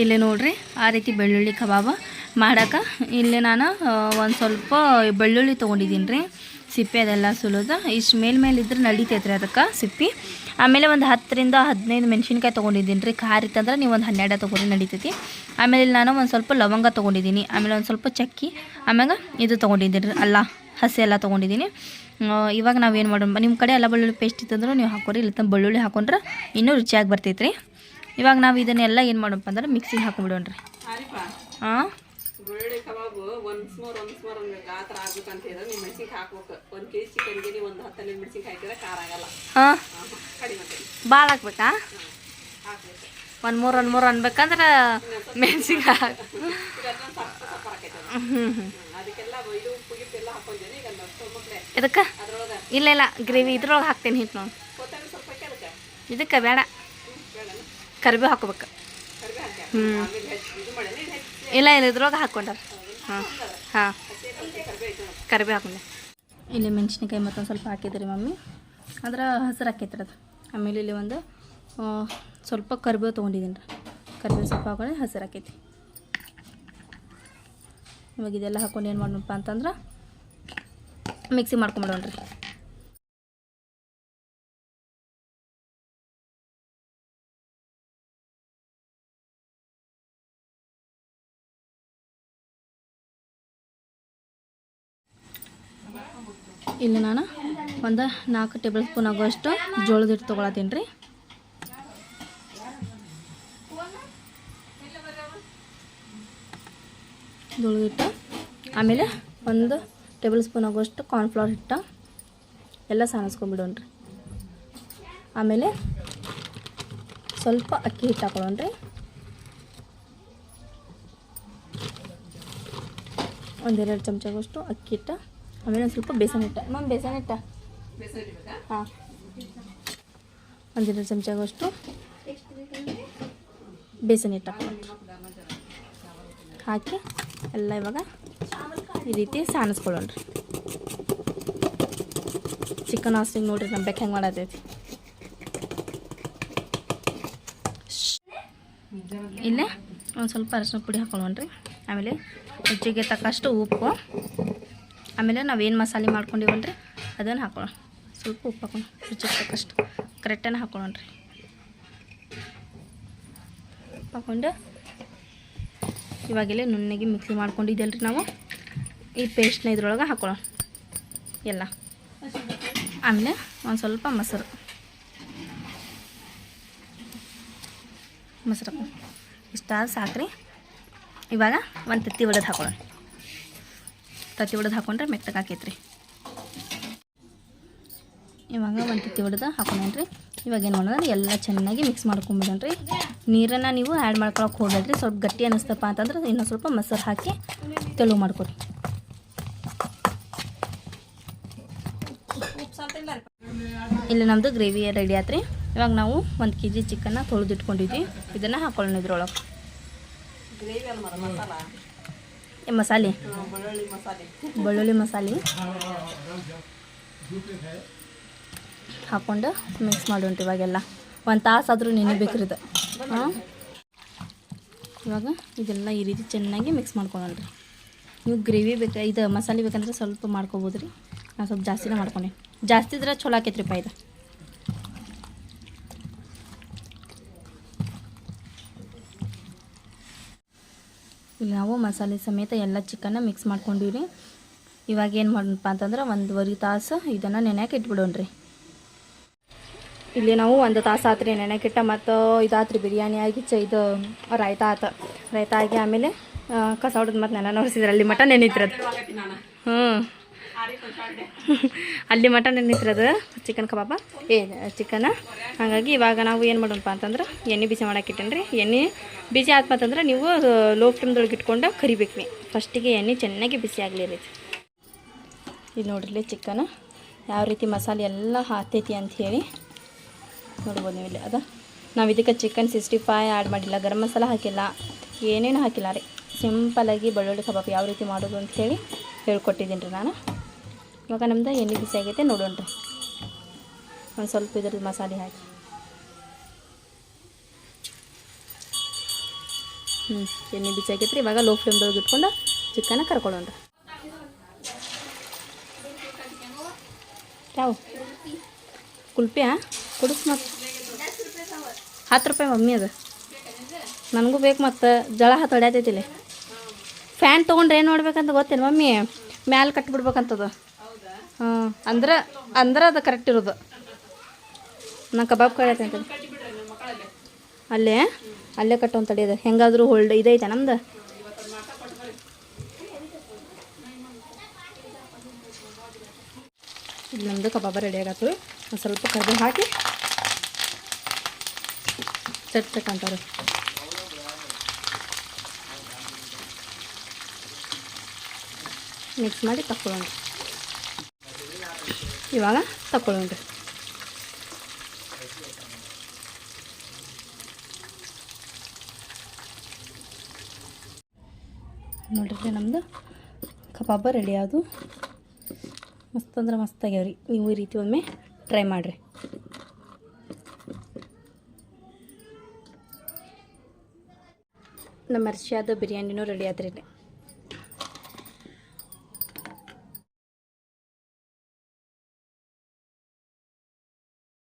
ಇಲ್ಲಿ ನೋಡ್ರಿ, ಆ ರೀತಿ ಬೆಳ್ಳುಳ್ಳಿ ಕಬಾಬ ಮಾಡಕ್ಕೆ ಇಲ್ಲಿ ನಾನು ಒಂದು ಸ್ವಲ್ಪ ಬೆಳ್ಳುಳ್ಳಿ ತೊಗೊಂಡಿದ್ದೀನಿ ರೀ ಸಿಪ್ಪೆ ಅದೆಲ್ಲ ಸುಲಿದು. ಇಷ್ಟು ಮೇಲೆ ಮೇಲೆ ಇದ್ರೆ ನಡೀತೈತೆ ರೀ ಅದಕ್ಕೆ ಸಿಪ್ಪಿ. ಆಮೇಲೆ ಒಂದು ಹತ್ತರಿಂದ ಹದಿನೈದು ಮೆಣಸಿನ್ಕಾಯಿ ತೊಗೊಂಡಿದ್ದೀನಿ ರೀ ಖಾರ ಇತ್ತಂದ್ರೆ ನೀವು ಒಂದು ಹನ್ನೆರಡು ತೊಗೊಂಡು ನಡೀತೈತಿ. ಆಮೇಲೆ ಇಲ್ಲಿ ನಾನು ಒಂದು ಸ್ವಲ್ಪ ಲವಂಗ ತೊಗೊಂಡಿದ್ದೀನಿ. ಆಮೇಲೆ ಒಂದು ಸ್ವಲ್ಪ ಚಕ್ಕಿ. ಆಮ್ಯಾಗ ಇದು ತೊಗೊಂಡಿದ್ದೀನಿ ರೀ ಅಲ್ಲ, ಹಸಿ ಎಲ್ಲ ತೊಗೊಂಡಿದ್ದೀನಿ. ಇವಾಗ ಇವಾಗ ನಾವೇನು ಮಾಡೋಣ ನಿಮ್ಮ ಕಡೆ ಎಲ್ಲ ಬೆಳ್ಳುಳ್ಳಿ ಪೇಸ್ಟ್ ಇತ್ತಂದ್ರೆ ನೀವು ಹಾಕೋರಿ ಇಲ್ಲ ಬೆಳ್ಳುಳ್ಳಿ ಹಾಕೊಂಡ್ರೆ ಇನ್ನೂ ರುಚಿಯಾಗಿ ಬರ್ತೈತೆ ರೀ ಇವಾಗ ನಾವು ಇದನ್ನೆಲ್ಲ ಏನು ಮಾಡೋಣಪ್ಪ ಅಂದ್ರೆ ಮಿಕ್ಸಿಗೆ ಹಾಕೊಂಡ್ಬಿಡೋಣ ರೀ ಆರಿಪ ಹಾಂ ಬೆಳ್ಳುಳ್ಳಿ ಕಬಾಬು ಒಂದು ಸ್ಮೋರ್ ಒಂದು ಸ್ಮೋರ್ ಒಂದು ಆ ಥರ ಆಗ್ಬೇಕಂತ ಹೇಳಿದ್ರೆ ನೀವು ಮೆಣಸಿನ್ಕಾಯಿ ಹಾಕ್ಬೇಕು. ಒಂದು ಕೆ ಜಿ ಚಿಕನ್ಗೆ ನೀವು ಒಂದು ಹತ್ತು ಹನ್ನೆರಡು ಮೆಣಸಿನ್ಕಾಯಿ ಹಾಕಿದ್ರೆ ಖಾರ ಆಗಲ್ಲ. ಹಾಂ? ಕಡಿಮೆ ಭಾಳ ಹಾಕ್ಬೇಕಾ? ಹಾಕ್ಬೇಕು. ಒಂದು ಮೂರು ಒಂದು ಮೂರು ಅನ್ಬೇಕಂದ್ರೆ ಮೆಣಸಿಗೆ ಹಾಕಿ ಹ್ಞೂ ಹ್ಞೂ ಇದಕ್ಕೆ ಇಲ್ಲ ಇಲ್ಲ. ಗ್ರೇವಿ ಇದ್ರೊಳಗೆ ಹಾಕ್ತೀನಿ ಹಿಟ್ಟು ನೋಡಿ. ಇದಕ್ಕೆ ಬೇಡ. ಕರಿಬೇವು ಹಾಕೋಬೇಕು. ಹ್ಞೂ ಇಲ್ಲ ಇಲ್ಲ, ಇದ್ರೊಳಗೆ ಹಾಕ್ಕೊಂಡಾರ. ಹಾಂ ಹಾಂ. ಕರಿಬೇವು ಹಾಕೊಂಡೆ ಇಲ್ಲಿ ಮೆಣಸಿನ್ಕಾಯಿ ಮತ್ತೊಂದು ಸ್ವಲ್ಪ ಹಾಕಿದ್ರಿ ಮಮ್ಮಿ. ಅದರ ಹಸಿರು ಹಾಕೈತ್ರಿ ಅದು. ಆಮೇಲೆ ಇಲ್ಲಿ ಒಂದು ಸ್ವಲ್ಪ ಕರಿಬೇವು ತೊಗೊಂಡಿದ್ದೀನಿ ರೀ. ಕರಿಬೇವು ಸ್ವಲ್ಪ ಹಾಕೊಂಡು, ಹಸಿರು ಹಾಕೈತಿ. ಇವಾಗ ಇದೆಲ್ಲ ಹಾಕೊಂಡು ಏನು ಮಾಡೋಣಪ್ಪ ಅಂತಂದ್ರೆ ಮಿಕ್ಸಿ ಮಾಡ್ಕೊಂಬಿಡೋಣ ರೀ ಇಲ್ಲಿ ನಾನು ಒಂದು ನಾಲ್ಕು ಟೇಬಲ್ ಸ್ಪೂನ್ ಆಗೋಷ್ಟು ಜೋಳದ ಹಿಟ್ಟು ತೊಗೊಳತ್ತೀನಿ ರೀ. ಜೋಳದ ಹಿಟ್ಟು. ಆಮೇಲೆ ಒಂದು ಟೇಬಲ್ ಸ್ಪೂನ್ ಆಗೋಷ್ಟು ಕಾರ್ನ್ಫ್ಲವರ್ ಹಿಟ್ಟು. ಎಲ್ಲ ಸಾಣಿಸ್ಕೊಂಬಿಡೋಣ ರೀ. ಆಮೇಲೆ ಸ್ವಲ್ಪ ಅಕ್ಕಿ ಹಿಟ್ಟು ಹಾಕೊಳ್ಳೋಣ ರೀ. ಒಂದೆರಡು ಚಮಚಗಷ್ಟು ಅಕ್ಕಿ ಹಿಟ್ಟು. ಆಮೇಲೆ ಒಂದು ಸ್ವಲ್ಪ ಬೇಸನ್ ಇಟ್ಟ. ಮ್ಯಾಮ್, ಬೇಸನ್ ಹಿಡಿಬೇಕಾ ಹಾಂ. ಒಂದೆರಡು ಚಮಚಗಷ್ಟು ಬೇಸನ್ ಹಿಟ್ಟು ಹಾಕಿ ಎಲ್ಲ ಇವಾಗ ಈ ರೀತಿ ಸಾಣಿಸ್ಕೊಳ್ಳೋಣ ರೀ ಚಿಕನ್ ಹಾಸ್ಟಿಂಗ್ ನೋಡ್ರಿ ನಮ್ಮ ಬೆಕ್ಕ ಹೆಂಗೆ ಮಾಡತೈತಿ. ಇಲ್ಲೇ ಒಂದು ಸ್ವಲ್ಪ ಅರಶಿನ ಪುಡಿ ಹಾಕೊಳ್ಳೋಣ ರೀ ಆಮೇಲೆ ರುಚಿಗೆ ತಕ್ಕಷ್ಟು ಉಪ್ಪು. ಆಮೇಲೆ ನಾವೇನು ಮಸಾಲೆ ಮಾಡ್ಕೊಂಡಿವಲ್ಲ ರೀ ಅದನ್ನು ಹಾಕೊಳ್ಳೋಣ ಸ್ವಲ್ಪ ಉಪ್ಪು ಹಾಕೋಣ. ರುಚಿಗೆ ತಕ್ಕಷ್ಟು. ಕರೆಕ್ಟನ್ನು ಹಾಕೊಳ್ಳೋಣ ರೀ ಉಪ್ಪು ಹಾಕೊಂಡು ಇವಾಗೆಲ್ಲ ನುಣ್ಣಗೆ ಮಿಕ್ಸಿ ಮಾಡ್ಕೊಂಡಿದ್ದೆಲ್ಲ ರೀ ನಾವು. ಈ ಪೇಸ್ಟ್ನ ಇದ್ರೊಳಗೆ ಹಾಕೊಳ್ಳೋಣ ಎಲ್ಲ. ಆಮೇಲೆ ಒಂದು ಸ್ವಲ್ಪ ಮೊಸರು. ಮೊಸರು. ಇಷ್ಟಾದ ಸಾಕ್ರಿ. ಇವಾಗ ಒಂದು ತತ್ತಿ ಒಡೆದು ಹಾಕೊಳ್ಳೋಣ ತತ್ತಿ ಒಡೆದು ಹಾಕೊಂಡ್ರೆ ಮೆತ್ತಗೆ ಹಾಕೈತ್ರಿ ಇವಾಗ ಒಂದು ತತ್ತಿ ಒಡೆದು ಹಾಕೊಂಡ್ರಿ ಇವಾಗ ಏನು ಮಾಡೋದ್ರೆ, ಎಲ್ಲ ಚೆನ್ನಾಗಿ ಮಿಕ್ಸ್ ಮಾಡ್ಕೊಂಬಿಡೋಣ್ರಿ. ನೀರನ್ನು ನೀವು ಆ್ಯಡ್ ಮಾಡ್ಕೊಳಕ್ಕೆ ಹೋಗ್ಬೇಡ್ರಿ, ಸ್ವಲ್ಪ ಗಟ್ಟಿ ಅನ್ನಿಸ್ತಪ್ಪ ಅಂತಂದ್ರೆ ಇನ್ನೊಂದು ಸ್ವಲ್ಪ ಮೊಸರು ಹಾಕಿ ತೆಳು ಮಾಡ್ಕೊಡಿ ಇಲ್ಲಿ ನಮ್ಮದು ಗ್ರೇವಿ ರೆಡಿ ಆತ್ರಿ. ಇವಾಗ ನಾವು ಒಂದು ಕೆ ಜಿ ಚಿಕನ್ನ ತೊಳೆದಿಟ್ಕೊಂಡಿದ್ವಿ. ಇದನ್ನು ಹಾಕೊಳ್ಳೋಣ ಇದ್ರೊಳಗೆ. ಮಸಾಲ. ಬೆಳ್ಳುಳ್ಳಿ ಮಸಾಲೆ. ಹಾಕ್ಕೊಂಡು ಮಿಕ್ಸ್ ಮಾಡೋಣ್ರಿ ಇವಾಗೆಲ್ಲ. ಒಂದು ತಾಸು ಆದರೂ ನೆನಿಬೇಕ್ರಿ ಇದು ಇವಾಗ ಇದೆಲ್ಲ ಈ ರೀತಿ ಚೆನ್ನಾಗಿ ಮಿಕ್ಸ್ ಮಾಡ್ಕೊಳ್ಳೋಣ್ರಿ ನೀವು ಗ್ರೇವಿ ಬೇಕು, ಇದು ಮಸಾಲೆ ಬೇಕಂದ್ರೆ ಸ್ವಲ್ಪ ಮಾಡ್ಕೊಬೋದು ರೀ ನಾನು ಸ್ವಲ್ಪ ಜಾಸ್ತಿನೇ ಮಾಡ್ಕೊಂಡೆ. ಜಾಸ್ತಿ ಇದ್ರೆ ಚಲೋ ಆಕೈತ್ರಿಪ್ಪ ಇದು. ಇಲ್ಲಿ ನಾವು ಮಸಾಲೆ ಸಮೇತ ಎಲ್ಲ ಚಿಕನ್ನ ಮಿಕ್ಸ್ ಮಾಡ್ಕೊಂಡಿವ್ರಿ. ಇವಾಗ ಏನು ಮಾಡಪ್ಪ ಅಂತಂದ್ರೆ ಒಂದುವರೆ ತಾಸು ಇದನ್ನು ನೆನೆಯಕ್ಕೆ ಇಟ್ಬಿಡೋಣ್ರಿ. ಇಲ್ಲಿ ನಾವು ಒಂದು ತಾಸು ಆತ್ರಿ ನೆನೆಕಿಟ್ಟ ಮತ್ತು ಇದಾತ್ರಿ ಬಿರಿಯಾನಿ ಆಗಿ ಚ ಇದು ರಾಯ್ತ ಆತ. ರಾಯ್ತ ಆಗಿ ಆಮೇಲೆ ಕಸ ಹೊಡೆದು ಮತ್ತು ನೆನೆ ನೋಡಿಸಿದ್ರೆ ಅಲ್ಲಿ ಮಟ ಆಗತ್ತಿ ನಾನು ಹ್ಞೂ ಅಲ್ಲಿ ಮಟನ್ ನಿಂತಿರೋದು ಚಿಕನ್ ಕಬಾಬ. ಏ, ಚಿಕನ. ಹಾಗಾಗಿ ಇವಾಗ ನಾವು ಏನು ಮಾಡೋಣಪ್ಪ ಅಂತಂದ್ರೆ, ಎಣ್ಣೆ ಬಿಸಿ ಮಾಡಕ್ಕೆ ಇಟ್ಟೇನ್ರಿ. ಎಣ್ಣೆ ಬಿಸಿ ಆತ್ಮಂತಂದ್ರೆ ನೀವು ಲೋ ಫ್ಲೇಮ್ದೊಳಗೆ ಇಟ್ಕೊಂಡು ಕರಿಬೇಕು ರೀ ಫಸ್ಟಿಗೆ ಎಣ್ಣೆ ಚೆನ್ನಾಗಿ ಬಿಸಿ ಆಗಲಿ ರೀ. ಇಲ್ಲಿ ನೋಡ್ರಿ ಚಿಕನ್. ಯಾವ ರೀತಿ ಮಸಾಲೆ ಎಲ್ಲ ಹಾತೈತಿ ಅಂತ ಹೇಳಿ ನೋಡ್ಬೋದು ನೀವು ಇಲ್ಲಿ ಅದ. ನಾವು ಇದಕ್ಕೆ ಚಿಕನ್ ಸಿಕ್ಸ್ಟಿ ಫೈ ಆ್ಯಡ್ ಮಾಡಿಲ್ಲ, ಗರಂ ಮಸಾಲ ಹಾಕಿಲ್ಲ. ಏನೇನು ಹಾಕಿಲ್ಲ ರೀ. ಸಿಂಪಲಾಗಿ ಬೆಳ್ಳುಳ್ಳಿ ಕಬಾಬ್ ಯಾವ ರೀತಿ ಮಾಡೋದು ಅಂತ ಹೇಳಿ ಹೇಳ್ಕೊಟ್ಟಿದ್ದೀನಿ ರೀ ನಾನು. ಇವಾಗ ನಮ್ದು ಎಣ್ಣೆ ಬಿಸಿ ಆಗೈತೆ, ನೋಡೋಣ ರೀ. ಒಂದು ಸ್ವಲ್ಪ ಇದ್ರದ್ದು ಮಸಾಲೆ ಹಾಕಿ. ಹ್ಞೂ ಎಣ್ಣೆ ಬಿಸಿ ಆಗೈತ್ರಿ ಇವಾಗ ಲೋ ಫ್ಲೇಮ್ದೊಳಗೆ ಇಟ್ಕೊಂಡು ಚಿಕನ ಕರ್ಕೊಳ್ಳೋಣ ಯಾವ? ಕುಲ್ಪಿಯಾ ಕುಡಿಸ್ ಮತ್ತು ಹತ್ತು ರೂಪಾಯಿ ಮಮ್ಮಿ ಅದು. ನನಗೂ ಬೇಕು ಮತ್ತು. ಜಳ ಹತ್ತು ಹೊಡ್ಯಾತೈತಿಲ್ಲ ಫ್ಯಾನ್ ತೊಗೊಂಡ್ರೆ ಏನು ನೋಡ್ಬೇಕಂತ ಗೊತ್ತೇನು ಮಮ್ಮಿ? ಮ್ಯಾಲೆ ಕಟ್ಬಿಡ್ಬೇಕಂತದು. ಅಂದ್ರೆ ಅಂದ್ರೆ ಅದು ಕರೆಕ್ಟ್ ಇರೋದು. ನಾ ಕಬಾಬ್ ಕಳಿತೆ ಅಂತ ಅಲ್ಲೇ ಅಲ್ಲೇ ಕಟ್ಟೋನ್ ಅದು. ಹೆಂಗಾದರೂ ಹೋಲ್ಡ್ ಇದೈತೆ ನಮ್ದು. ಇಲ್ಲಿ ನಮ್ಮದು ಕಬಾಬ ರೆಡಿ ಆಗತ್ತು. ಒಂದು ಸ್ವಲ್ಪ ಕರ್ಬೇವು ಹಾಕಿ. ಚಟ್ ಚಟ್ ಅಂತಾರೆ. ಮಿಕ್ಸ್ ಮಾಡಿ ತಕ್ಕೊಳ್ಳೋಣ ಇವಾಗ ತಕ್ಕೊಳ್ಳೋಣ ನೋಡ್ರಿ ನಮ್ಮದು ಕಬಾಬ ರೆಡಿ ಆದು ಮಸ್ತ್ ಅಂದ್ರೆ ಮಸ್ತ್ ಆಗ್ಯಾವ್ರಿ ನೀವು ಈ ರೀತಿ ಒಮ್ಮೆ ಟ್ರೈ ಮಾಡಿರಿ. ನಮ್ಮ ಅರ್ಶಿಯಾದ ಬಿರಿಯಾನಿನೂ ರೆಡಿ ಆದ್ರಿ